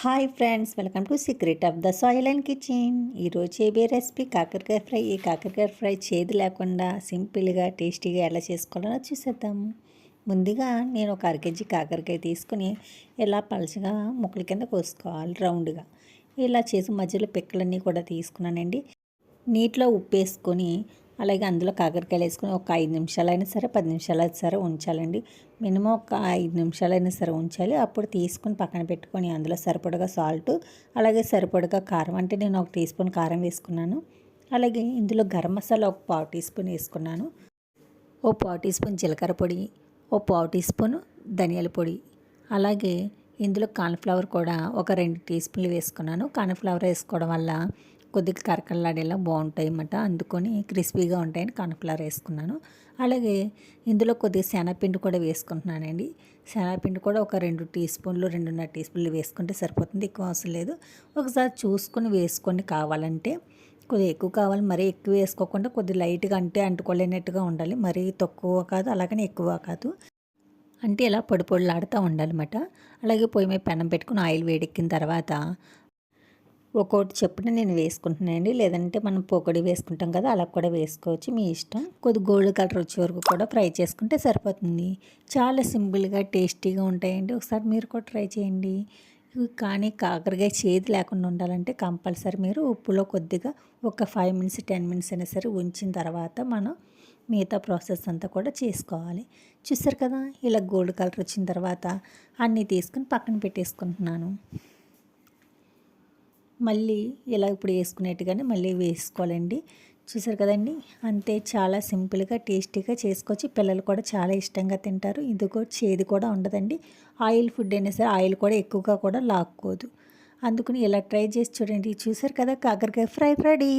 Hi friends welcome to secret of the soil and kitchen ఈరోజు చేయబే recipe కాకరకాయ fry. ఈ కాకరకాయ ఫ్రై చేదు లేకుండా సింపుల్గా టేస్టీగా ఎలా చేసుకోవాలో చూసేద్దాం. ముందుగా నేను ఒక అర కేజీ కాకరకాయ తీసుకుని ఇలా పలచగా ముక్కల కింద కోసుకోవాలి రౌండ్గా ఇలా చేసి మధ్యలో పిక్కలన్నీ కూడా తీసుకున్నానండి. నీటిలో ఉప్పు వేసుకొని అలాగే అందులో కాకరకాయలు వేసుకొని ఒక ఐదు నిమిషాలైనా సరే పది నిమిషాలైనా సరే ఉంచాలండి. మినిమం ఒక ఐదు నిమిషాలైనా సరే ఉంచాలి. అప్పుడు తీసుకొని పక్కన పెట్టుకొని అందులో సరిపడగా సాల్ట్ అలాగే సరిపడగా కారం. అంటే నేను ఒక టీ స్పూన్ కారం వేసుకున్నాను. అలాగే ఇందులో గరం మసాలా ఒక పావు టీ స్పూన్ వేసుకున్నాను. ఓ పావు టీ స్పూన్ జీలకర్ర పొడి ఓ పావు టీ స్పూన్ ధనియాల పొడి. అలాగే ఇందులో కార్న్ఫ్లవర్ కూడా ఒక రెండు టీ స్పూన్లు వేసుకున్నాను. కార్న్ఫ్లవర్ వేసుకోవడం వల్ల కొద్దిగా కరకల్లాడేలా బాగుంటాయి అన్నమాట అందుకొని క్రిస్పీగా ఉంటాయని కార్న్ఫ్లవర్ వేసుకున్నాను. అలాగే ఇందులో కొద్దిగా శనగపిండి కూడా వేసుకుంటున్నానండి. శనగపిండి కూడా ఒక రెండు టీ స్పూన్లు రెండున్నర టీ స్పూన్లు వేసుకుంటే సరిపోతుంది. ఎక్కువ అవసరం లేదు. ఒకసారి చూసుకొని వేసుకొని కావాలంటే కొద్దిగా ఎక్కువ కావాలి. మరీ ఎక్కువ వేసుకోకుండా కొద్ది లైట్గా అంటే అంటుకోలేనట్టుగా ఉండాలి. మరీ తక్కువ కాదు అలాగని ఎక్కువ కాదు. అంటే ఇలా పొడి పొడిలాడుతూ ఉండాలన్నమాట. అలాగే పొయ్యి మీద పెనం పెట్టుకుని ఆయిల్ వేడెక్కిన తర్వాత ఒక్కొక్కటి చెప్పున నేను వేసుకుంటున్నానండి లేదంటే మనం పొగడి వేసుకుంటాం కదా అలా కూడా వేసుకోవచ్చు. మీ ఇష్టం. కొద్ది గోల్డ్ కలర్ వచ్చే వరకు కూడా ఫ్రై చేసుకుంటే సరిపోతుంది. చాలా సింపుల్గా టేస్టీగా ఉంటాయండి. ఒకసారి మీరు కూడా ట్రై చేయండి. కానీ కాకరకాయ చేతి లేకుండా ఉండాలంటే కంపల్సరీ మీరు ఉప్పులో కొద్దిగా ఒక ఫైవ్ మినిట్స్ టెన్ మినిట్స్ అయినా సరే ఉంచిన తర్వాత మనం మిగతా ప్రాసెస్ అంతా కూడా చేసుకోవాలి. చూసారు కదా ఇలా గోల్డ్ కలర్ వచ్చిన తర్వాత అన్నీ తీసుకుని పక్కన పెట్టేసుకుంటున్నాను. మళ్ళీ ఇలా ఇప్పుడు వేసుకునేట్టుగానే మళ్ళీ వేసుకోవాలండి. చూసారు కదండి? అంతే చాలా సింపుల్గా టేస్టీగా చేసుకోవచ్చు. పిల్లలు కూడా చాలా ఇష్టంగా తింటారు. ఇది కూడా చేది కూడా ఉండదండి. ఆయిల్ ఫుడ్ అయినా సరే ఆయిల్ కూడా ఎక్కువగా కూడా లాక్కోదు. అందుకని ఇలా ట్రై చేసి చూడండి. చూసారు కదా? కాకరకాయ ఫ్రై రెడీ.